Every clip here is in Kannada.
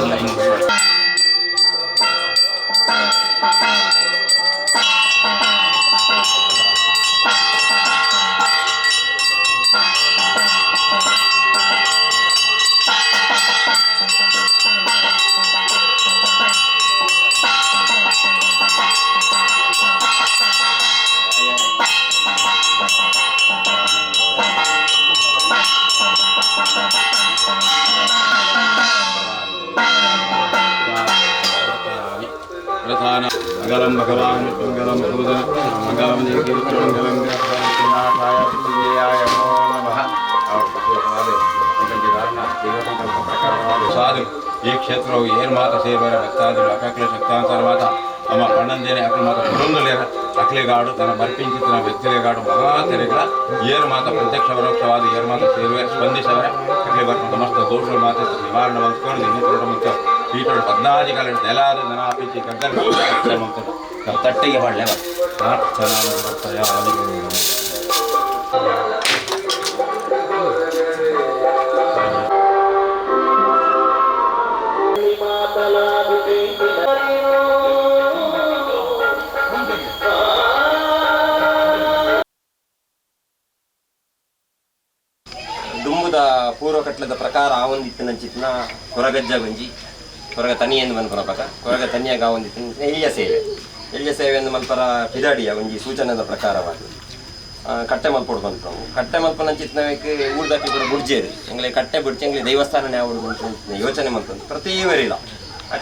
Thank you. ದೇವಕೀರ್ತಿ ಮಂಗಲಂ ಗಣಪತಿನಾಥಾಯ ವಿಜಯಾಯ ನಮೋ ನಮಃ ಸಾಧು ಈ ಕ್ಷೇತ್ರವು ಏನು ಮಾತ ಸೇರ್ಬಾರ ಭಕ್ತಾದಿಗಳು ಅಕಕ್ಲೆ ಶಕ್ತಾಂತರ ಮಾತ ನಮ್ಮ ಪಣ್ಣಂದೇನೆ ಅಕಲ ಮಾತ ಪುರಂದಲೇರ ಅಕ್ಲೆಗಾಡು ತನ್ನ ಬರ್ಪಿಂಚಿತನ ವ್ಯಕ್ತಿಲೆಗಾಡು ಮಹಾ ತೆರೆಗಳ ಏರು ಮಾತ ಪ್ರತ್ಯಕ್ಷ ಪರೋಕ್ಷವಾದ ಏರು ಮಾತ ಸೇರುವೆ ಸ್ಪಂದಿಸವರ ಅಕ್ಲೆ ಬರ್ಪ ಸಮಸ್ತ ದೋಷಗಳು ಮಾತ ನಿವಾರಣೆ ಹೊಂದ್ಕೊಂಡು ಇನ್ನಿತರ ಮತ್ತು ಪೀಠಗಳು ಕಾಲ ನೆಲಾದ ನನಾಪಿಸಿ ಕಗ್ಗಲ್ ತಟ್ಟಿಗೆ ಪ್ರಾರ್ಥನಾ ದುಂಬುದ ಪೂರ್ವ ಕಟ್ಲದ ಪ್ರಕಾರ ಆ ಒಂದಿತ್ತಿನ ಚಿತ್ನ ಹೊರಗಜ್ಜ ಗಂಜಿ. ಕೊರಗ ತನಿ ಎಂದು ಮನ್ಪುನಪಕ ಕೊರಗ ತನಿಯಾಗ ಒಂದು ಎಳ್ಯ ಸೇವೆ. ಎಳ್ಯ ಸೇವೆ ಎಂದು ಮಲ್ಪರ ಪಿದಾಡಿಯ ಒಂಜಿ ಸೂಚನೆದ ಪ್ರಕಾರವಾಗಿ. ಕಟ್ಟೆ ಮಲ್ಪೊಡು ಬಂತು. ಕಟ್ಟೆ ಮಲ್ಪನ ಚಿತ್ನವೇಕೆ ಊರ್ದಾಕಿ ಕೂಡ ಬುಡ್ಜೇರು. ಎಂಗ್ಲೆ ಕಟ್ಟೆ ಬುಡ್ಜಿ, ಎಂಗ್ಲೆ ದೇವಸ್ಥಾನ ಆವಡು ಬಂತು ಯೋಚನೆ ಮಲ್ತಂದು ಪ್ರತಿ ವರಿಲ್ಲ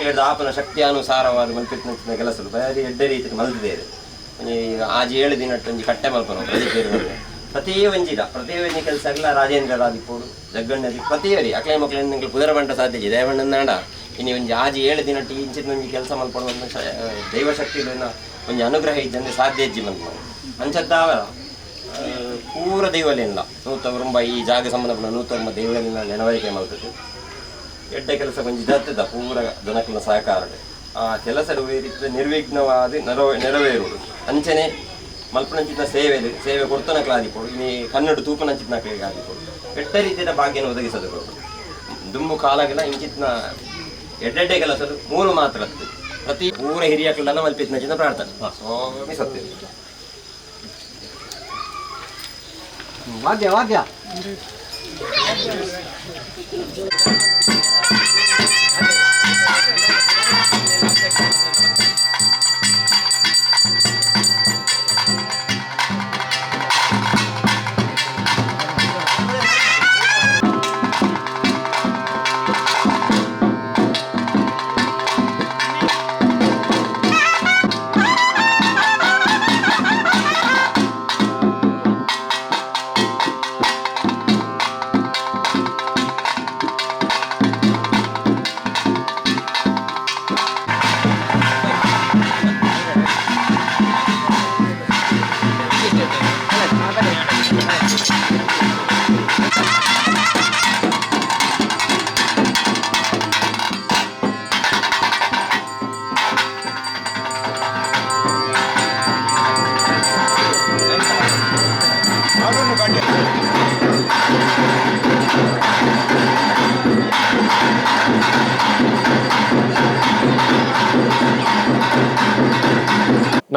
ಹಿಡಿದು ಆಪನ ಶಕ್ತಿಯಾನುಸಾರವಾದ ಮಲ್ಪಿನ ಕೆಲಸ ಬೇರೆ ಎಡ್ಡೆ ರೀತಿ ಮಲ್ತಿದೆ ಆಜಿ ಏಳು ದಿನ ಒಂಜಿ ಕಟ್ಟೆ ಮಲ್ಪನ. ಪ್ರತಿ ಪೇರು ಬಂದ್ರೆ ಪ್ರತಿ ಒಂಜಿದ ಪ್ರತಿ ಒಂಜಿ ಕೆಲಸ ಎಲ್ಲ ರಾಜೇಂದ್ರ ರಾದಿಪ್ಪೋಡು ಜಗ್ಗಣ್ಣದಿ ಪ್ರತಿಯೊರಿ ಅಕ್ಲೆ ಮಕ್ಳು ನಿಂಗೆ ಪುದರ ಬಂಟ ಸಾಧ್ಯ ಇದೆ. ದೇವಣ್ಣನಾಡ ಇನ್ನು ಒಂಜಿ ಆಜಿ ಏಳು ದಿನ ಟಿ ಇಂಚಿನ ಒಂಜಿ ಕೆಲಸ ಮಲ್ಪಡು ಒಂದು ದೈವಶಕ್ತಿ ಒಂಜಿ ಅನುಗ್ರಹ ಇದ್ದಂಗೆ ಸಾಧ್ಯ ಇಜ್ಜಿ ಮಲ್ಪಡು ಅಂಚದ್ದಾವ ಪೂರ ದೈವಲಿಲ್ಲ ನೂತಂಬ ಈ ಜಾಗ ಸಂಬಂಧಪಟ್ಟ ನೂತ ದೇವಾಲಯನ ನೆನವರಿಕೆ ಮಾಡ್ತದೆ. ಎಡ್ಡ ಕೆಲಸ ಕೊಂಚ ಇದ್ದದ ಪೂರ ಜನಕ್ಕಿನ ಸಹಕಾರ ಆ ಕೆಲಸ ರೀತಿ ನಿರ್ವಿಘ್ನವಾದ ನೆರವೇ, ನೆರವೇರುವುದು. ಅಂಚನೆ ಮಲ್ಪನಂಚಿನ ಸೇವೆ ಸೇವೆ ಕೊಡ್ತನಕ್ಲ ಆದಿಪೋಡು ಇನಿ ಕನ್ನಡ ತೂಪನಂಚಿನ ಆದಿಪೋಡು ಎಟ್ಟ ರೀತಿಯ ಭಾಗ್ಯನ ಒದಗಿಸದು ದುಂಬು ಕಾಲಾಗೆಲ್ಲ ಇಂಚಿತ್ನ ಎಡ್ಡೆಡ್ಡೆ ಕೆಲಸದು ಮೂರು ಮಾತ್ರ. ಪ್ರತಿ ಪೂರ ಹಿರಿಯಕಳೆಲ್ಲ ಮಲ್ಪಿತ್ನಂಚಿನ ಪ್ರಾರ್ಥನೆ. ಸ್ವಾಮಿ ಸತ್ಯ. ವಾದ್ಯ ವಾದ್ಯ.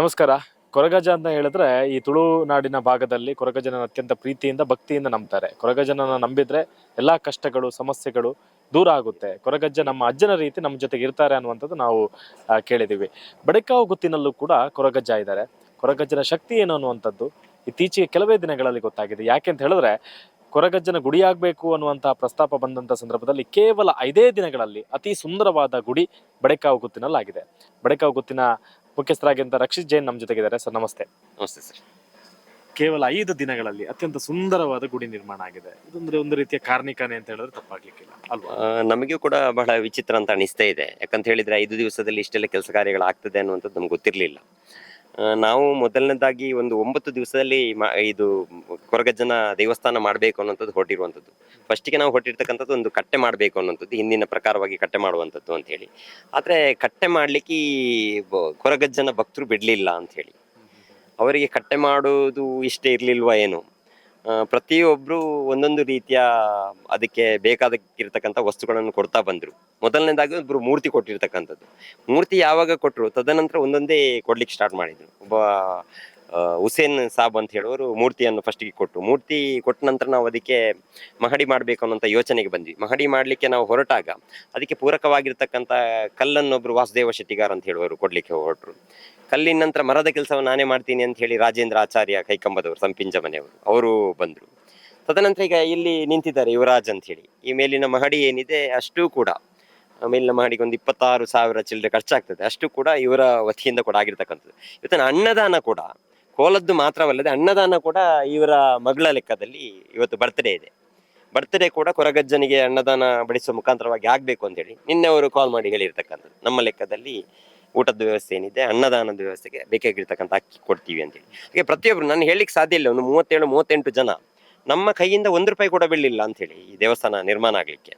ನಮಸ್ಕಾರ. ಕೊರಗಜ ಅಂತ ಹೇಳಿದ್ರೆ ಈ ತುಳುನಾಡಿನ ಭಾಗದಲ್ಲಿ ಕೊರಗಜನ ಅತ್ಯಂತ ಪ್ರೀತಿಯಿಂದ, ಭಕ್ತಿಯಿಂದ ನಂಬ್ತಾರೆ. ಕೊರಗಜನ ನಂಬಿದ್ರೆ ಎಲ್ಲಾ ಕಷ್ಟಗಳು, ಸಮಸ್ಯೆಗಳು ದೂರ ಆಗುತ್ತೆ. ಕೊರಗಜ್ಜ ನಮ್ಮ ಅಜ್ಜನ ರೀತಿ ನಮ್ಮ ಜೊತೆಗೆ ಇರ್ತಾರೆ ಅನ್ನುವಂಥದ್ದು ನಾವು ಕೇಳಿದ್ದೀವಿ ಬಡಕಾವು ಗುತ್ತಿನಲ್ಲೂ ಕೂಡ ಕೊರಗಜ್ಜ ಇದ್ದಾರೆ. ಕೊರಗಜ್ಜನ ಶಕ್ತಿ ಏನು ಅನ್ನುವಂಥದ್ದು ಇತ್ತೀಚೆಗೆ ಕೆಲವೇ ದಿನಗಳಲ್ಲಿ ಗೊತ್ತಾಗಿದೆ. ಯಾಕೆ ಅಂತ ಹೇಳಿದ್ರೆ ಕೊರಗಜ್ಜನ ಗುಡಿಯಾಗಬೇಕು ಅನ್ನುವಂತಹ ಪ್ರಸ್ತಾಪ ಬಂದಂತ ಸಂದರ್ಭದಲ್ಲಿ ಕೇವಲ ಐದೇ ದಿನಗಳಲ್ಲಿ ಅತಿ ಸುಂದರವಾದ ಗುಡಿ ಬಡಕಾವು ಗುತ್ತಿನಲ್ಲಾಗಿದೆ. ಬಡಕಾವು ಗುತ್ತಿನ ಮುಖ್ಯಸ್ಥರಾಗಿಂತ ರಕ್ಷಿತ್ ಜೈನ್ ನಮ್ಮ ಜೊತೆಗಿದ್ದಾರೆ. ಸರ್ ನಮಸ್ತೆ. ನಮಸ್ತೆ ಸರ್. ಕೇವಲ ಐದು ದಿನಗಳಲ್ಲಿ ಅತ್ಯಂತ ಸುಂದರವಾದ ಗುಡಿ ನಿರ್ಮಾಣ ಆಗಿದೆ. ಇದೊಂದ್ರೆ ಒಂದು ರೀತಿಯ ಕಾರ್ಣಿಕನೇ ಅಂತ ಹೇಳಿದ್ರೆ ತಪ್ಪಾಗ್ಲಿಕ್ಕಿಲ್ಲ ಅಲ್ವಾ? ಆ, ನಮಗೂ ಕೂಡ ಬಹಳ ವಿಚಿತ್ರ ಅಂತ ಅನಿಸ್ತಾ ಇದೆ. ಯಾಕಂತ ಹೇಳಿದ್ರೆ ಐದು ದಿವಸದಲ್ಲಿ ಇಷ್ಟೆಲ್ಲ ಕೆಲಸ ಕಾರ್ಯಗಳಾಗ್ತದೆ ಅನ್ನುವಂಥದ್ದು ನಮ್ಗೆ ಗೊತ್ತಿರಲಿಲ್ಲ. ನಾವು ಮೊದಲನೇದಾಗಿ ಒಂದು ಒಂಬತ್ತು ದಿವಸದಲ್ಲಿ ಇದು ಕೊರಗಜ್ಜನ ದೇವಸ್ಥಾನ ಮಾಡಬೇಕು ಅನ್ನೋಂಥದ್ದು ಹೊರಟಿರುವಂಥದ್ದು. ಫಸ್ಟಿಗೆ ನಾವು ಹೊರಟಿರ್ತಕ್ಕಂಥದ್ದು ಒಂದು ಕಟ್ಟೆ ಮಾಡಬೇಕು ಅನ್ನೋಂಥದ್ದು ಹಿಂದಿನ ಪ್ರಕಾರವಾಗಿ ಕಟ್ಟೆ ಮಾಡುವಂಥದ್ದು ಅಂತ ಆದರೆ ಕಟ್ಟೆ ಮಾಡಲಿಕ್ಕೆ ಕೊರಗಜ್ಜನ ಭಕ್ತರು ಬಿಡಲಿಲ್ಲ ಅಂತ ಅವರಿಗೆ ಕಟ್ಟೆ ಮಾಡೋದು ಇಷ್ಟ ಇರಲಿಲ್ವ ಏನು? ಆ, ಪ್ರತಿಯೊಬ್ರು ಒಂದೊಂದು ರೀತಿಯ ಅದಕ್ಕೆ ಬೇಕಾದಕ್ಕಿರ್ತಕ್ಕಂಥ ವಸ್ತುಗಳನ್ನು ಕೊಡ್ತಾ ಬಂದ್ರು. ಮೊದಲನೇದಾಗಿ ಒಬ್ರು ಮೂರ್ತಿ ಕೊಟ್ಟಿರ್ತಕ್ಕಂಥದ್ದು. ಮೂರ್ತಿ ಯಾವಾಗ ಕೊಟ್ಟರು ತದನಂತರ ಒಂದೊಂದೇ ಕೊಡ್ಲಿಕ್ಕೆ ಸ್ಟಾರ್ಟ್ ಮಾಡಿದ್ರು. ಒಬ್ಬ ಹುಸೇನ್ ಸಾಬ್ ಅಂತ ಹೇಳೋರು ಮೂರ್ತಿಯನ್ನು ಫಸ್ಟಿಗೆ ಕೊಟ್ಟರು ಮೂರ್ತಿ ಕೊಟ್ಟ ನಂತರ ನಾವು ಅದಕ್ಕೆ ಮಹಡಿ ಮಾಡಬೇಕು ಅನ್ನೋಂಥ ಯೋಚನೆಗೆ ಬಂದ್ವಿ. ಮಹಡಿ ಮಾಡಲಿಕ್ಕೆ ನಾವು ಹೊರಟಾಗ ಅದಕ್ಕೆ ಪೂರಕವಾಗಿರ್ತಕ್ಕಂಥ ಕಲ್ಲನ್ನೊಬ್ರು ವಾಸುದೇವ ಶೆಟ್ಟಿಗಾರ್ ಅಂತ ಹೇಳುವವರು ಕೊಡ್ಲಿಕ್ಕೆ ಹೊರಟರು. ಕಲ್ಲಿನ ನಂತರ ಮರದ ಕೆಲಸವನ್ನು ನಾನೇ ಮಾಡ್ತೀನಿ ಅಂತ ಹೇಳಿ ರಾಜೇಂದ್ರ ಆಚಾರ್ಯ ಕೈಕಂಬದವರು, ಸಂಪಿಂಜ ಮನೆಯವರು, ಅವರು ಬಂದರು. ತದನಂತರ ಈಗ ಇಲ್ಲಿ ನಿಂತಿದ್ದಾರೆ ಯುವರಾಜ್ ಅಂತ ಹೇಳಿ. ಈ ಮೇಲಿನ ಮಹಡಿ ಏನಿದೆ, ಅಷ್ಟೂ ಕೂಡ ಮೇಲಿನ ಮಹಡಿಗೆ ಒಂದು ಇಪ್ಪತ್ತಾರು ಸಾವಿರ ಚಿಲ್ಲರೆ ಖರ್ಚಾಗ್ತದೆ. ಅಷ್ಟು ಕೂಡ ಇವರ ವತಿಯಿಂದ ಕೂಡ ಆಗಿರ್ತಕ್ಕಂಥದ್ದು. ಇವತ್ತಿನ ಅನ್ನದಾನ ಕೂಡ, ಕೋಲದ್ದು ಮಾತ್ರವಲ್ಲದೆ ಅನ್ನದಾನ ಕೂಡ ಇವರ ಮಗಳ ಲೆಕ್ಕದಲ್ಲಿ ಇವತ್ತು ಬರ್ತ್ಡೇ ಇದೆ. ಬರ್ತ್ಡೇ ಕೂಡ ಕೊರಗಜ್ಜನಿಗೆ ಅನ್ನದಾನ ಬಡಿಸುವ ಮುಖಾಂತರವಾಗಿ ಆಗಬೇಕು ಅಂತೇಳಿ ನಿನ್ನೆ ಅವರು ಕಾಲ್ ಮಾಡಿ ಹೇಳಿರ್ತಕ್ಕಂಥದ್ದು. ನಮ್ಮ ಲೆಕ್ಕದಲ್ಲಿ ಊಟದ ವ್ಯವಸ್ಥೆ ಏನಿದೆ ಅನ್ನದಾನದ ವ್ಯವಸ್ಥೆಗೆ ಬೇಕಾಗಿರ್ತಕ್ಕಂಥ ಅಕ್ಕಿ ಕೊಡ್ತೀವಿ ಅಂತೇಳಿ. ಹಾಗೆ ಪ್ರತಿಯೊಬ್ಬರು ನಾನು ಹೇಳಲಿಕ್ಕೆ ಸಾಧ್ಯ ಇಲ್ಲ ಒಂದು ಮೂವತ್ತೇಳು ಮೂವತ್ತೆಂಟು ಜನ ನಮ್ಮ ಕೈಯಿಂದ ಒಂದು ರೂಪಾಯಿ ಕೂಡ ಬೀಳಲಿಲ್ಲ ಅಂತೇಳಿ ಈ ದೇವಸ್ಥಾನ ನಿರ್ಮಾಣ ಆಗಲಿಕ್ಕೆ.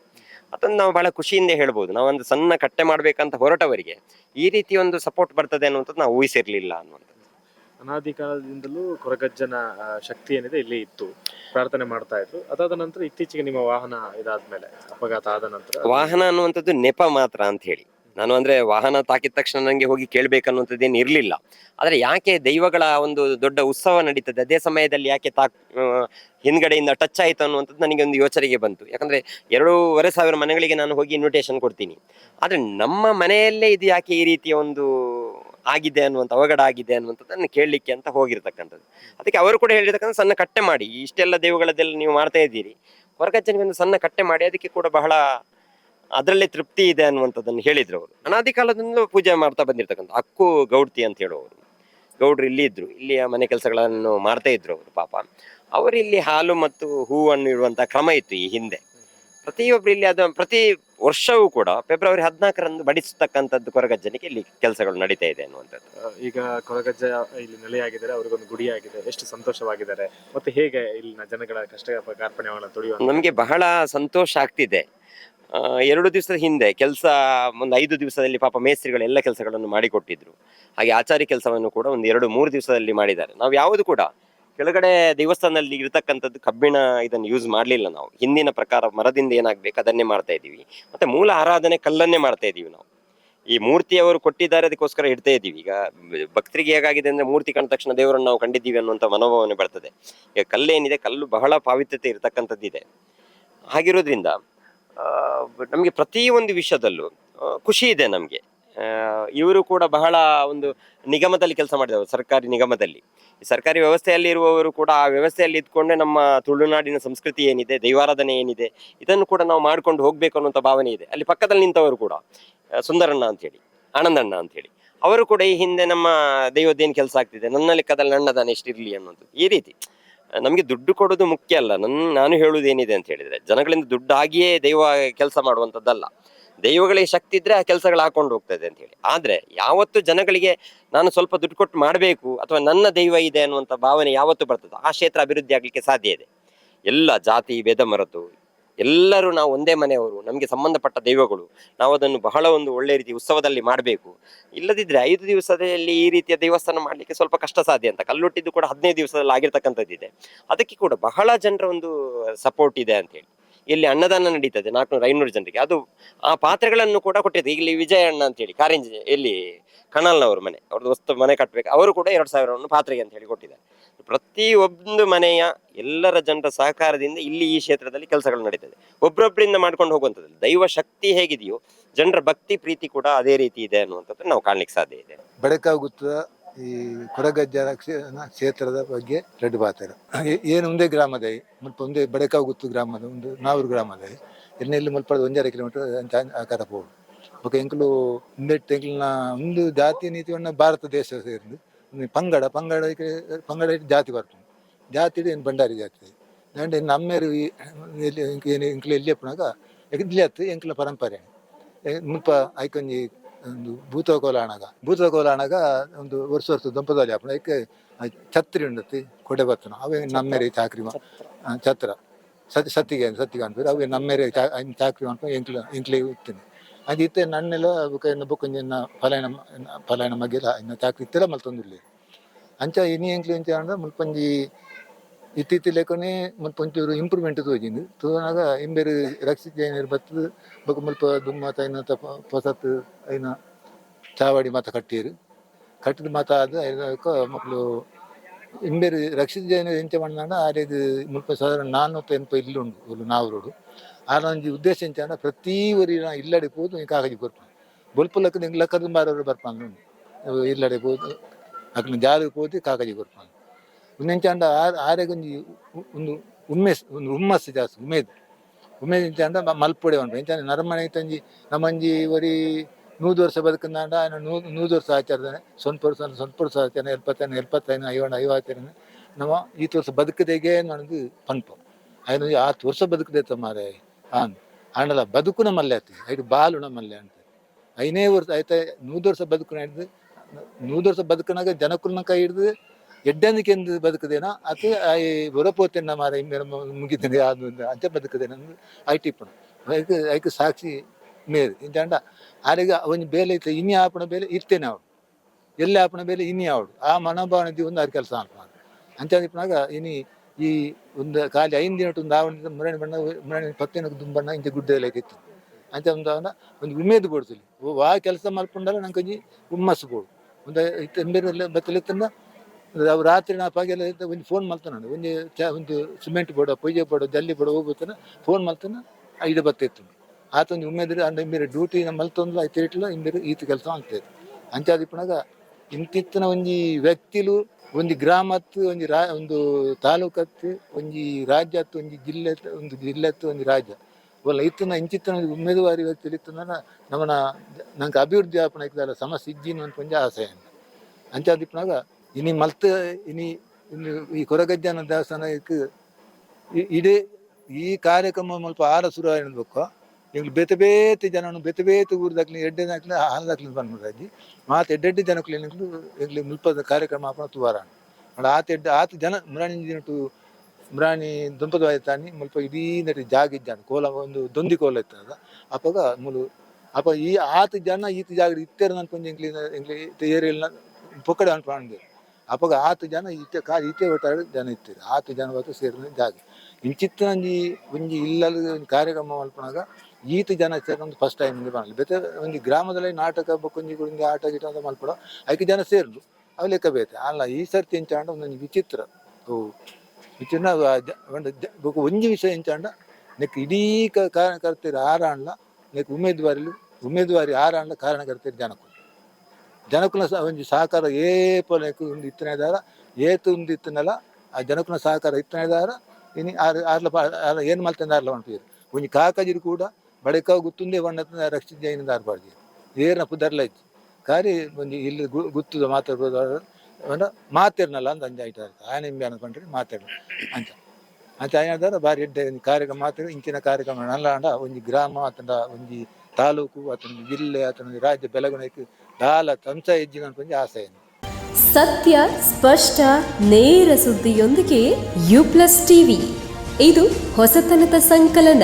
ಅದನ್ನು ನಾವು ಬಹಳ ಖುಷಿಯಿಂದ ಹೇಳ್ಬೋದು ನಾವೊಂದು ಸಣ್ಣ ಕಟ್ಟೆ ಮಾಡಬೇಕಂತ ಹೊರಟವರಿಗೆ ಈ ರೀತಿ ಒಂದು ಸಪೋರ್ಟ್ ಬರ್ತದೆ ಅನ್ನುವಂಥದ್ದು ನಾವು ಊಹಿಸಿರಲಿಲ್ಲ ಅನ್ನುವಂಥದ್ದು. ಅನಾದಿ ಕಾಲದಿಂದಲೂ ಕೊರಗಜ್ಜನ ಶಕ್ತಿ ಏನಿದೆ ಇಲ್ಲಿ ಇತ್ತು ಪ್ರಾರ್ಥನೆ ಮಾಡ್ತಾ ಇದ್ರು. ಅದಾದ ನಂತರ ಇತ್ತೀಚೆಗೆ ನಿಮ್ಮ ವಾಹನ ಇದಾದ್ಮೇಲೆ ಅಪಘಾತ ಆದ ನಂತರ? ವಾಹನ ಅನ್ನುವಂಥದ್ದು ನೆಪ ಮಾತ್ರ ಅಂತ ಹೇಳಿ. ನಾನು ಅಂದ್ರೆ ವಾಹನ ತಾಕಿದ ತಕ್ಷಣ ನನಗೆ ಹೋಗಿ ಕೇಳಬೇಕನ್ನುವಂಥದ್ದೇನು ಇರಲಿಲ್ಲ. ಆದರೆ ಯಾಕೆ ದೈವಗಳ ಒಂದು ದೊಡ್ಡ ಉತ್ಸವ ನಡೀತದೆ, ಅದೇ ಸಮಯದಲ್ಲಿ ಯಾಕೆ ತಾ ಹಿಂದ್ಗಡೆಯಿಂದ ಟಚ್ ಆಯಿತು ಅನ್ನುವಂಥದ್ದು ನನಗೆ ಒಂದು ಯೋಚನೆಗೆ ಬಂತು. ಯಾಕಂದ್ರೆ ಎರಡೂವರೆ ಸಾವಿರ ಮನೆಗಳಿಗೆ ನಾನು ಹೋಗಿ ಇನ್ವಿಟೇಷನ್ ಕೊಡ್ತೀನಿ. ಆದರೆ ನಮ್ಮ ಮನೆಯಲ್ಲೇ ಇದು ಯಾಕೆ ಈ ರೀತಿಯ ಒಂದು ಆಗಿದೆ ಅನ್ನುವಂಥ, ಅವಘಡ ಆಗಿದೆ ಅನ್ನುವಂಥದ್ದನ್ನು ಕೇಳಲಿಕ್ಕೆ ಅಂತ ಹೋಗಿರ್ತಕ್ಕಂಥದ್ದು. ಅದಕ್ಕೆ ಅವರು ಕೂಡ ಹೇಳಿರ್ತಕ್ಕಂಥ ಸಣ್ಣ ಕಟ್ಟೆ ಮಾಡಿ. ಇಷ್ಟೆಲ್ಲ ದೇವುಗಳದ್ದೆಲ್ಲ ನೀವು ಮಾಡ್ತಾ ಇದ್ದೀರಿ. ಹೊರಗಜ್ಜನಿಗೆ ಒಂದು ಸಣ್ಣ ಕಟ್ಟೆ ಮಾಡಿ, ಅದಕ್ಕೆ ಕೂಡ ಬಹಳ ಅದರಲ್ಲೇ ತೃಪ್ತಿ ಇದೆ ಅನ್ನುವಂಥದ್ದನ್ನು ಹೇಳಿದ್ರು ಅವರು. ಅನಾದಿ ಕಾಲದಿಂದಲೂ ಪೂಜೆ ಮಾಡ್ತಾ ಬಂದಿರ್ತಕ್ಕಂಥ ಅಕ್ಕು ಗೌಡ್ತಿ ಅಂತ ಹೇಳುವವರು. ಗೌಡ್ರು ಇಲ್ಲಿ ಇದ್ರು. ಇಲ್ಲಿಯ ಮನೆ ಕೆಲಸಗಳನ್ನು ಮಾಡ್ತಾ ಇದ್ರು ಅವರು ಪಾಪ. ಅವರು ಇಲ್ಲಿ ಹಾಲು ಮತ್ತು ಹೂವನ್ನು ಇಡುವಂತ ಕ್ರಮ ಇತ್ತು ಈ ಹಿಂದೆ. ಪ್ರತಿಯೊಬ್ಬರು ಇಲ್ಲಿ ಅದು ಪ್ರತಿ ವರ್ಷವೂ ಕೂಡ ಫೆಬ್ರವರಿ ಹದಿನಾಲ್ಕರಂದು ಬಡಿಸತಕ್ಕಂಥದ್ದು ಕೊರಗಜ್ಜನಿಗೆ ಇಲ್ಲಿ ಕೆಲಸಗಳು ನಡೀತಾ ಇದೆ ಅನ್ನುವಂಥದ್ದು. ಈಗ ಕೊರಗಜ್ಜ ಇಲ್ಲಿ ನೆಲೆಯಾಗಿದ್ದಾರೆ. ಅವ್ರಿಗೊಂದು ಗುಡಿ ಆಗಿದೆ ಎಷ್ಟು ಸಂತೋಷವಾಗಿದ್ದಾರೆ. ಮತ್ತೆ ಹೇಗೆ ಇಲ್ಲಿನ ಜನಗಳ ಕಷ್ಟ ಕಾರ್ಪಣ್ಯಗಳನ್ನು ತುಳಿಯುವ ನಮಗೆ ಬಹಳ ಸಂತೋಷ ಆಗ್ತಿದೆ. ಎರಡು ದಿವಸದ ಹಿಂದೆ ಕೆಲಸ, ಒಂದು ಐದು ದಿವಸದಲ್ಲಿ ಪಾಪ ಮೇಸ್ತ್ರಿಗಳು ಎಲ್ಲ ಕೆಲಸಗಳನ್ನು ಮಾಡಿಕೊಟ್ಟಿದ್ರು. ಹಾಗೆ ಆಚಾರಿ ಕೆಲಸವನ್ನು ಕೂಡ ಒಂದು ಎರಡು, ಮೂರು ದಿವಸದಲ್ಲಿ ಮಾಡಿದ್ದಾರೆ. ನಾವು ಯಾವುದು ಕೂಡ ಕೆಳಗಡೆ ದೇವಸ್ಥಾನದಲ್ಲಿ ಇರತಕ್ಕಂಥದ್ದು ಕಬ್ಬಿಣ ಇದನ್ನು ಯೂಸ್ ಮಾಡಲಿಲ್ಲ ನಾವು. ಹಿಂದಿನ ಪ್ರಕಾರ ಮರದಿಂದ ಏನಾಗಬೇಕು ಅದನ್ನೇ ಮಾಡ್ತಾ ಇದ್ದೀವಿ. ಮತ್ತೆ ಮೂಲ ಆರಾಧನೆ ಕಲ್ಲನ್ನೇ ಮಾಡ್ತಾ ಇದ್ದೀವಿ ನಾವು. ಈ ಮೂರ್ತಿಯವರು ಕೊಟ್ಟಿದ್ದಾರೆ, ಅದಕ್ಕೋಸ್ಕರ ಇಡ್ತಾ ಇದ್ದೀವಿ. ಈಗ ಭಕ್ತರಿಗೆ ಹೇಗಾಗಿದೆ ಅಂದ್ರೆ ಮೂರ್ತಿ ಕಂಡ ತಕ್ಷಣ ದೇವರನ್ನು ನಾವು ಕಂಡಿದ್ದೀವಿ ಅನ್ನುವಂಥ ಮನೋಭಾವನೆ ಬರ್ತದೆ. ಈಗ ಕಲ್ಲೇನಿದೆ, ಕಲ್ಲು ಬಹಳ ಪಾವಿತ್ರ್ಯತೆ ಇರತಕ್ಕಂಥದ್ದಿದೆ. ಹಾಗಿರೋದ್ರಿಂದ ನಮಗೆ ಪ್ರತಿಯೊಂದು ವಿಷಯದಲ್ಲೂ ಖುಷಿ ಇದೆ ನಮಗೆ. ಇವರು ಕೂಡ ಬಹಳ ಒಂದು ನಿಗಮದಲ್ಲಿ ಕೆಲಸ ಮಾಡಿದವರು, ಸರ್ಕಾರಿ ನಿಗಮದಲ್ಲಿ. ಸರ್ಕಾರಿ ವ್ಯವಸ್ಥೆಯಲ್ಲಿ ಇರುವವರು ಕೂಡ ಆ ವ್ಯವಸ್ಥೆಯಲ್ಲಿ ಇದ್ಕೊಂಡೆ ನಮ್ಮ ತುಳುನಾಡಿನ ಸಂಸ್ಕೃತಿ ಏನಿದೆ, ದೈವಾರಾಧನೆ ಏನಿದೆ, ಇದನ್ನು ಕೂಡ ನಾವು ಮಾಡ್ಕೊಂಡು ಹೋಗ್ಬೇಕು ಅನ್ನುವಂಥ ಭಾವನೆ ಇದೆ. ಅಲ್ಲಿ ಪಕ್ಕದಲ್ಲಿ ನಿಂತವರು ಕೂಡ ಸುಂದರಣ್ಣ ಅಂತೇಳಿ ಆನಂದಣ್ಣ ಅಂತೇಳಿ ಅವರು ಕೂಡ ಈ ಹಿಂದೆ ನಮ್ಮ ದೈವದ್ದೇನು ಕೆಲಸ ಆಗ್ತಿದೆ ನನ್ನ ಲೆಕ್ಕದಲ್ಲಿ ನನ್ನದಾನೆ ಎಷ್ಟಿರಲಿ ಅನ್ನೋದು, ಈ ರೀತಿ. ನಮಗೆ ದುಡ್ಡು ಕೊಡೋದು ಮುಖ್ಯ ಅಲ್ಲ. ನನ್ನ ನಾನು ಹೇಳುವುದು ಏನಿದೆ ಅಂತ ಹೇಳಿದ್ರೆ, ಜನಗಳಿಂದ ದುಡ್ಡು ಆಗಿಯೇ ದೈವ ಕೆಲಸ ಮಾಡುವಂಥದ್ದಲ್ಲ. ದೈವಗಳಿಗೆ ಶಕ್ತಿ ಇದ್ರೆ ಆ ಕೆಲಸಗಳು ಹಾಕೊಂಡು ಹೋಗ್ತದೆ ಅಂತ ಹೇಳಿ. ಆದ್ರೆ ಯಾವತ್ತು ಜನಗಳಿಗೆ ನಾನು ಸ್ವಲ್ಪ ದುಡ್ಡು ಕೊಟ್ಟು ಮಾಡಬೇಕು ಅಥವಾ ನನ್ನ ದೈವ ಇದೆ ಅನ್ನುವಂಥ ಭಾವನೆ ಯಾವತ್ತು ಬರ್ತದೆ ಆ ಕ್ಷೇತ್ರ ಅಭಿವೃದ್ಧಿ ಆಗಲಿಕ್ಕೆ ಸಾಧ್ಯ ಇದೆ. ಎಲ್ಲ ಜಾತಿ, ಭೇದ ಮರೆತು ಎಲ್ಲರೂ ನಾವು ಒಂದೇ ಮನೆಯವರು, ನಮಗೆ ಸಂಬಂಧಪಟ್ಟ ದೈವಗಳು, ನಾವು ಅದನ್ನು ಬಹಳ ಒಂದು ಒಳ್ಳೆ ರೀತಿ ಉತ್ಸವದಲ್ಲಿ ಮಾಡಬೇಕು. ಇಲ್ಲದಿದ್ರೆ ಐದು ದಿವಸದಲ್ಲಿ ಈ ರೀತಿಯ ದೇವಸ್ಥಾನ ಮಾಡಲಿಕ್ಕೆ ಸ್ವಲ್ಪ ಕಷ್ಟ ಸಾಧ್ಯ ಅಂತ, ಕಲ್ಲುಟ್ಟಿದ್ದು ಕೂಡ ಹದಿನೈದು ದಿವಸದಲ್ಲಿ ಆಗಿರ್ತಕ್ಕಂಥದ್ದಿದೆ ಅದಕ್ಕೆ ಕೂಡ ಬಹಳ ಜನರ ಒಂದು ಸಪೋರ್ಟ್ ಇದೆ ಅಂತ ಹೇಳಿ. ಇಲ್ಲಿ ಅನ್ನದಾನ ನಡೀತದೆ, ನಾಲ್ಕುನೂರ ಐನೂರು ಜನರಿಗೆ. ಅದು ಆ ಪಾತ್ರೆಗಳನ್ನು ಕೂಡ ಕೊಟ್ಟಿದೆ. ಇಲ್ಲಿ ವಿಜಯ ಅಣ್ಣ ಅಂತ ಹೇಳಿ, ಕಾರಿಂಜಿ ಎಲ್ಲಿ ಕಣಲ್ನವ್ರ ಮನೆ, ಅವ್ರದ್ದು ವಸ್ತು ಮನೆ ಕಟ್ಟಬೇಕು ಅವರು ಕೂಡ ಎರಡು ಸಾವಿರವನ್ನು ಪಾತ್ರೆಗೆ ಅಂತ ಹೇಳಿ ಕೊಟ್ಟಿದ್ದಾರೆ. ಪ್ರತಿ ಒಂದು ಮನೆಯ ಎಲ್ಲರ ಜನರ ಸಹಕಾರದಿಂದ ಇಲ್ಲಿ ಈ ಕ್ಷೇತ್ರದಲ್ಲಿ ಕೆಲಸಗಳು ನಡೀತದೆ. ಒಬ್ಬರೊಬ್ಬರಿಂದ ಮಾಡ್ಕೊಂಡು ಹೋಗುವಂಥದ್ದು ದೈವ ಶಕ್ತಿ ಹೇಗಿದೆಯೋ, ಜನರ ಭಕ್ತಿ ಪ್ರೀತಿ ಕೂಡ ಅದೇ ರೀತಿ ಇದೆ ಅನ್ನುವಂಥದ್ದು ನಾವು ಕಾಣ್ಲಿಕ್ಕೆ ಸಾಧ್ಯ ಇದೆ. ಬೆಳಕಾಗುತ್ತದ ಈ ಕೊಡಗಜ್ಜ ಕ್ಷೇ- ಕ್ಷೇತ್ರದ ಬಗ್ಗೆ ರೆಡ್ ಹಾಗೆ ಏನು ಒಂದೇ ಗ್ರಾಮದ ಮತ್ತು ಒಂದೇ ಬಡಕಾಗುತ್ತು ಗ್ರಾಮದ ಒಂದು ನಾವೂರು ಗ್ರಾಮದ ಎಣ್ಣೆಯಲ್ಲಿ ಮುಲ್ಪ ಒಂದೆರಡು ಕಿಲೋಮೀಟರ್ ಆಕಾರ ಪೋಡು ಬೊಕ ಎಂಕಲು ಎಂಕಲ್ನ ಒಂದು ಜಾತಿ ನೀತಿಯನ್ನು ಭಾರತ ದೇಶ ಸೇರಿದು ಒಂದು ಪಂಗಡ ಪಂಗಡ ಪಂಗಡ ಜಾತಿ ಬರ್ತದೆ. ಜಾತಿ ಏನು ಬಂಡಾರಿ ಜಾತಿ ದಾಂಡೆ ನಮ್ಮೇರು ಎಲ್ಲಿ ಏನು ಇಂಕ್ಲೆ ಎಲ್ಲಿ ಅಪ್ಪನಾಗ ಇಲ್ಲಿ ಹತ್ತು ಎಂಕ್ಲ ಪರಂಪರೆ. ಮುಪ್ಪ ಮುಲ್ಪ ಐಕೊಂಜಿ ಒಂದು ಭೂತಕೋಲ ಅಣಗ ಭೂತಕೋಲ ಅಣಗ ಒಂದು ವರ್ಷ ವರ್ಷ ದಂಪದಲ್ಲಿ ಅಪ್ಪನ ಐಕೆ ಛತ್ರಿ ಉಂಡತಿ ಕೊಡೆ ಬರ್ತನ ಅವೇ ನಮ್ಮೇರೆ ಚಾಕ್ರಿ ಛತ್ರ. ಸತ್ ಸತ್ತಿಗೆ ಸತ್ತಿಗೆ ಅಂತ ಅವೇ ನಮ್ಮೇರೆ ಚಾಕ್ರಿ ಮಾಡ್ಕೊಂಡು ಎಂಕ್ಲ ಎಂಕ್ಲೆ ಇತ್ತೇನೆ ಅದು ಇತ್ತೆ ನನ್ನೆಲ್ಲ ಬೊಕ ಇನ್ನು ಬುಕ್ಕ ಇನ್ನ ಫಲಾಯನ ಫಲಾಯನ ಮಗೆಲ ಇನ್ನ ಇತ್ತೆಲ್ಲ ತೊಂದಿರಲಿ ಅಂಚ ಇನಿ ಎಂಕ್ಲಿ ಎಂಚ ಅಂದ್ರೆ ಮುಲ್ಪಂಜಿ ಲೇಖನೆ ಮುಲ್ಪ ಒಂಚೂರು ಇಂಪ್ರೂವ್ಮೆಂಟ್ ತೋಜಿಂದು ತೋನಾಗ ಇಂಬೇರು ರಕ್ಷಿತ ಬತ್ತದ ಬೊಕ ಮುಲ್ಪ ದುಮ್ಮತ ತೈನ ತಪ ಪೊಸತ್ ಐನ ಚಾವಡಿ ಮಾತ ಕಟ್ಟಿರು ಕಟ್ಟಿದ ಮಾತ ಅದು ಐದಕ್ಕ ಮಕ್ಕಳು ಇಂಬೇರು ರಕ್ಷಿತ ಜೈನ ಎಂಚ ಮಣ್ಣಾಂಡ ಆರೇದು ಮುಲ್ಪ ಸಾಧಾರಣ ನಾನ್ನೂತ್ತ ಎನ್ಪ ಇಲ್ಲುಂಡು ನಾವರೋಡು. ಆನಂಜಿ ಉದ್ದೇಶಿಂಚಾನ ಪ್ರತಿ ವರಿನ ಇಲ್ಲಡೆ ಪೋದು ನೀ ಕಾಗಜಿ ಕೊರ್ಪು ಬಲ್ಪು ಲಕ್ಕ ಹಿಂಗೆ ಲಕ್ಕದ ಮಾರವರು ಬರ್ಪಾಂದು ಇಲ್ಲಡೆ ಪೋದು ಅಕ್ಕನ ಜಾಲ ಪೋದು ಕಾಗಜಿ ಕೊರ್ಪಾಂದು ಉಂದೆಂಚಾಂಡ ಆರೆಗೊಂಜಿ ಒಂದು ಉಮ್ಮೆ ಒಂದು ಹುಮ್ಮಸ್ಸು ಜಾಸ್ತಿ, ಉಮೇದ್. ಉಮೇದ್ ಇಂಚಾಂಡ ಮಲ್ಪೊಡೆ ಉಂಟು. ಇಂಚಾಂಡ ನರಮನೆ ತಂಜಿ ನಮ್ಮಂಜಿ ಒರಿ ನೂದು ವರ್ಷ ಬದುಕಂದಾಂಡ ಆಯ್ನ ನೂ ನೂದು ವರ್ಷ ಆಚರಿದಾನೆ ಸ್ವಂತ ವರ್ಷ ಸ್ವಂತ ವರ್ಷ ಆಚರಣೆ ಎಪ್ಪತ್ತೈನು ಎಪ್ಪತ್ತೈನು ಐವ ಐವತ್ತೈನು ನಮ್ಮ ಈತ ವರ್ಷ ಬದುಕದೇಗೆ ನನಗೆ ಪಂಪು ಆಯ್ನ ಆತು ವರ್ಷ ಬದುಕದೆ ತಮ್ಮಾರೆ ಆಂಡಲ ಬದುಕುನ ನಮ್ಮಲ್ಲೇ ಆತಿ ಐದು ಬಾಲು ನಮ್ಮಲ್ಲೇ ಅಂತ ಐನೇ ವರ್ಷ ಆಯ್ತಾ ನೂದು ವರ್ಷ ಬದುಕು ಹಿಡಿದು ನೂದು ವರ್ಷ ಬದುಕನಾಗ ಜನಕುಲ್ನ ಕೈ ಹಿಡಿದು ಎಡ್ಡಂದಿಕೆಂದು ಬದುಕದೇನ, ಅದು ಐ ಬೊರಪೋತೆನ್ನ ಮಾರ ಹಿಂಗೆ ಮುಗಿದ್ದೇನೆ ಅದು ಅಂಚೆ ಬದುಕದೇನ ಐ ಟಿಪ್ಪಣ ಐಕ್ ಐಕ್ ಸಾಕ್ಷಿ ಮೇರು. ಇಂಚಾಂಡ ಆರೆಗ ಒಂಜಿ ಬೇಲೆ ಇತ್ತು, ಇನ್ನಿ ಆಪಣ ಬೇಲೆ ಇರ್ತೇನೆ ಅವಳು ಎಲ್ಲಿ ಆಪಣ ಬೇಲೆ, ಇನ್ನಿ ಅವಳು ಆ ಮನೋಭಾವನೆ ಒಂದು ಅದು ಕೆಲಸ ಅಂತ ಇಪ್ಪನಾಗ ಇನಿ ಈ ಒಂದು ಖಾಲಿ ಐದು ದಿನ ಒಂದು ಆವರಣ ಮುರಣಿ ಬಣ್ಣ, ಮುರಣಿ ಪತ್ತೇನ ದುಂಬಣ್ಣ ಇಂಚ ಗುಡ್ಡ ಎಲ್ಲ ಇತ್ತು ಅಂತ ಒಂದು ಅವನ ಒಂದು ಉಮೇದು ಕೊಡ್ತಿಲ್ಲ ವಾ, ಕೆಲಸ ಮಾಡ್ಕೊಂಡಲ್ಲ ನಂಗೆ ಒಂಜಿ ಹುಮ್ಮಸ್ಸು ಕೊಡು. ಒಂದು ಇತ್ತ ಎಂಬೇರೆಲ್ಲ ಬತ್ತಲಿತ್ತಂದ ಅವು ರಾತ್ರಿ ನಾ ಪಾಗೆಲ್ಲ ಒಂದು ಫೋನ್ ಮಲ್ತಾನ ಒಂದು ಚ, ಒಂದು ಸಿಮೆಂಟ್ ಬೋಡ ಪೊಯ್ಯ ಬೋಡ ಜಲ್ಲಿ ಬೋಡ ಹೋಗ್ಬೋತಾನ ಫೋನ್ ಮಲ್ತಾನ ಐದು ಬತ್ತಿತ್ತು ಆತೊಂದು ಉಮೇದ್ರಿ ಅಂದ್ರೆ ಇಂಬೇರೆ ಡ್ಯೂಟಿ ಮಲ್ತೊಂದು ಐತೆ ಇಟ್ಲ ಇಂಬೇರೆ ಈತ ಕೆಲಸ ಆಗ್ತೈತೆ ಅಂಚಾದಿಪ್ಪನಾಗ ಇಂತಿತ್ತಿನ ಒಂಜಿ ವ್ಯಕ್ತಿಲು ಒಂದು ಗ್ರಾಮತ್ ಒಂದು ರಾ, ಒಂದು ತಾಲೂಕತ್ತು ಒಂಜಿ ರಾಜ್ಯತ್ತು ಒಂಜಿ ಜಿಲ್ಲೆ ಒಂದು ಜಿಲ್ಲೆ ಒಂದು ರಾಜ್ಯ. ಒಲ್ಲ ಇತ್ತು ಇಂಚಿತ್ತಿನ ಒಂದು ಉಮೇದುವಾರಿ ವ್ಯಕ್ತಿ ನಮ್ಮನ ನಂಗೆ ಅಭಿವೃದ್ಧಿ ಆಪಣ ಇದ್ದಲ್ಲ ಸಮಸ್ಯೆ ಇಜ್ಜಿನ ಅಂತ ಒಂಜಿ ಆಸೆ. ಅಂಚಾದಿಪ್ಪನಾಗ ಇನಿ ಮಲ್ತ, ಇನಿ ಈ ಕೊರಗಜ್ಜನ ದೇವಸ್ಥಾನಕ್ಕೆ ಇ- ಇಡೀ ಈ ಕಾರ್ಯಕ್ರಮ ಮಲ್ಪ ಆರ ಶುರು ಆಗಬೇಕು ಎಂಗ್ಲು ಬೇತೆ ಬೇತೆ ಜನನು ಬೇತೆ ಬೇತೆ ದಾಖಲೆ ಎಡ್ಡೆ ದಾಗ್ಲಿ ದಾಖಲೆ ಬಂದ್ಬಿಡ್ರಾಜಿ ಮಾತು ಎಡ್ಡೆಡ್ಡೆ ಜನಕ್ಕೆ ಎಂಗ್ಲು ಎಂಗ್ಲಿ ಮುಲ್ಪದ ಕಾರ್ಯಕ್ರಮ ಆಪಣ ತುವಾರ ಆತ ಎಡ್ಡೆ, ಆತ ಜನ, ಮುರಾಣಿ ದಿನಟು ಮುರಾಣಿ ದಂಪದ ತಾನಿ ಮುಲ್ಪ ಇಡೀ ನಟಿ ಜಾಗ ಇದ್ದಾನೆ ಕೋಲ, ಒಂದು ದೊಂದಿ ಕೋಲ ಇತ್ತದ ಅಪ್ಪಾಗ ಮುಲು, ಅಪ್ಪ ಈ ಆತ ಜನ, ಈತ ಜಾಗ ಇತ್ತೇರ ನನ್ನ ಪಂಜೆ ಇಂಗ್ಲಿ ಇಂಗ್ಲಿ ಏರಿಯಲ್ ಪೊಕ್ಕಡೆ ಅನ್ಕೊಂಡಿದ್ದೆ ಅಪ್ಪಾಗ ಆತ ಜನ ಈತ ಕಾಲು ಈತೆ ಒಟ್ಟಾಡು ಜನ ಇತ್ತೀರಿ ಆತ ಜನ ಹೊತ್ತು ಸೇರಿದ ಜಾಗ. ಇಂಚಿತ್ತಂಜಿ ಒಂಜಿ ಇಲ್ಲದ ಕಾರ್ಯಕ್ರಮ ಮಲ್ಪನಾಗ ಈತ ಜನ ಸೇರೊಂದು ಫಸ್ಟ್ ಟೈಮ್ ಬರಲಿ ಬೇತೆ ಒಂದು ಗ್ರಾಮದಲ್ಲಿ ನಾಟಕ ಬೊಕ್ಕೊಂಜಿ ಗುಡಿಂಗೆ ಆಟ ಗೀಟ ಅಂತ ಮಲ್ಪಡ ಅದಕ್ಕೆ ಜನ ಸೇರ್ಲು ಅವು ಲೆಕ್ಕ ಬೇತೆ. ಅಲ್ಲ, ಈ ಸರ್ತಿ ಎಂಚಾಂಡ ಒಂದೊಂದು ವಿಚಿತ್ರ. ಓ, ವಿಚಿತ್ರ ಒಂದು ಒಂಜಿ ವಿಷಯ ಎಂಚಾಂಡ ನೆಕ್ ಇಡೀ ಕ- ಆರಾಣ್ಲ ನೆಕ್ ಉಮೇದುವಾರಿಲು, ಉಮೇದುವಾರಿ ಆರಾಣ್ಲ ಕಾರಣಕರ್ತೆರ್ ಜನಕ್ಕೂ ಜನಕುಲ ಸ- ಒಂಜಿ ಸಹಕಾರ ಏ ಒಂದು ಇತ್ತನೇದಾರ ಏತು ಒಂದು ಇತ್ತನಲ್ಲ, ಆ ಜನಕುಲ ಸಹಕಾರ ಇತ್ತನೇದಾರ ಇನ್ನು ಆರ್, ಆರ್ಲ ಏನು ಆರ್ಲ ಏನ್ ಮಲ್ತಂದ ಆರ್ಲ ಹೊಂಟಿರು ಒಂಜಿ ಕಾಕಜಿರು ಕೂಡ ಬಡಕ ಗುತ್ತುಂದೆ ಬಣ್ಣ ರಕ್ಷಿತ ಜೈನದ ಆರ್ಬಾರ್ದು ಏರ್ನ ಪುದರ್ಲ ಇತ್ತು ಕಾರಿ ಒಂಜಿ ಇಲ್ಲಿ ಗುತ್ತುದ ಮಾತಾಡ್ಬೋದು ಅಂಡ ಮಾತೇರ್ನಲ್ಲ ಅಂತ ಅಂಜ ಆಯ್ತು ಆಯನ ನಿಂಬೆ ಅನ್ಕೊಂಡ್ರೆ ಮಾತಾಡ ಅಂತ. ಅಂತ ಏನಾದ್ರೆ ಬಾರಿ ಎಡ್ಡೆ ಕಾರ್ಯಕ್ರಮ ಮಾತಾಡಿ ಇಂಚಿನ ಕಾರ್ಯಕ್ರಮ. ನಲ್ಲ ಅಂಡ ಒಂಜಿ ಗ್ರಾಮ ಆತಂಡ ಒಂಜಿ ತಾಲೂಕು ಅತನ ಜಿಲ್ಲೆ, ಆತನ ರಾಜ್ಯ ಬೆಳವಣಿಗೆ, ದಾಲ ತಂಸ ಹೆಜ್ಜಿನ ಅನ್ಕೊಂಡಿ ಆಸೆ ಸತ್ಯ, ಸ್ಪಷ್ಟ, ನೇರ ಸುದ್ದಿಯೊಂದಿಗೆ ಯು ಪ್ಲಸ್ ಟಿವಿ. ಇದು ಹೊಸತನದ ಸಂಕಲನ.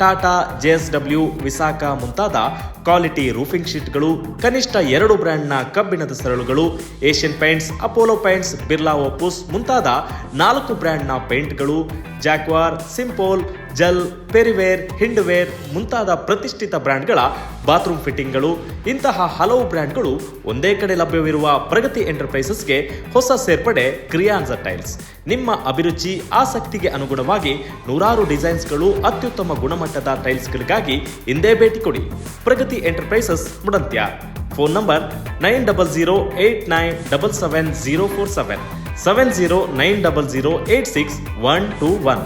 ಟಾಟಾ ಜೆಎಸ್ಡಬ್ಲ್ಯೂ ವಿಸಾಕ ಮುಂತಾದ ಕ್ವಾಲಿಟಿ ರೂಫಿಂಗ್ ಶೀಟ್ಗಳು, ಕನಿಷ್ಠ ಎರಡು ಬ್ರ್ಯಾಂಡ್ನ ಕಬ್ಬಿಣದ ಸರಳುಗಳು, Asian Paints, Apollo Paints, Birla Opus ಮುಂತಾದ ನಾಲ್ಕು ಬ್ರ್ಯಾಂಡ್ನ ಪೇಂಟ್ಗಳು, ಜಾಕ್ವಾರ್, ಸಿಂಪೋಲ್ ಜಲ್, ಪೆರಿವೇರ್, ಹಿಂಡ್ವೇರ್ ಮುಂತಾದ ಪ್ರತಿಷ್ಠಿತ ಬ್ರ್ಯಾಂಡ್ಗಳ ಬಾತ್ರೂಮ್ ಫಿಟ್ಟಿಂಗ್ಗಳು, ಇಂತಹ ಹಲವು ಬ್ರ್ಯಾಂಡ್ಗಳು ಒಂದೇ ಕಡೆ ಲಭ್ಯವಿರುವ ಪ್ರಗತಿ ಎಂಟರ್ಪ್ರೈಸಸ್ಗೆ ಹೊಸ ಸೇರ್ಪಡೆ ಕ್ರಿಯಾನ್ಸ ಟೈಲ್ಸ್. ನಿಮ್ಮ ಅಭಿರುಚಿ, ಆಸಕ್ತಿಗೆ ಅನುಗುಣವಾಗಿ ನೂರಾರು ಡಿಸೈನ್ಸ್ಗಳು ಅತ್ಯುತ್ತಮ ಗುಣಮಟ್ಟದ ಟೈಲ್ಸ್ಗಳಿಗಾಗಿ ಹಿಂದೆ ಭೇಟಿ ಕೊಡಿ. Pragati enterprises Mudantya. Phone number nine double zero eight nine double seven zero four seven. Seven zero nine double zero eight six one two one.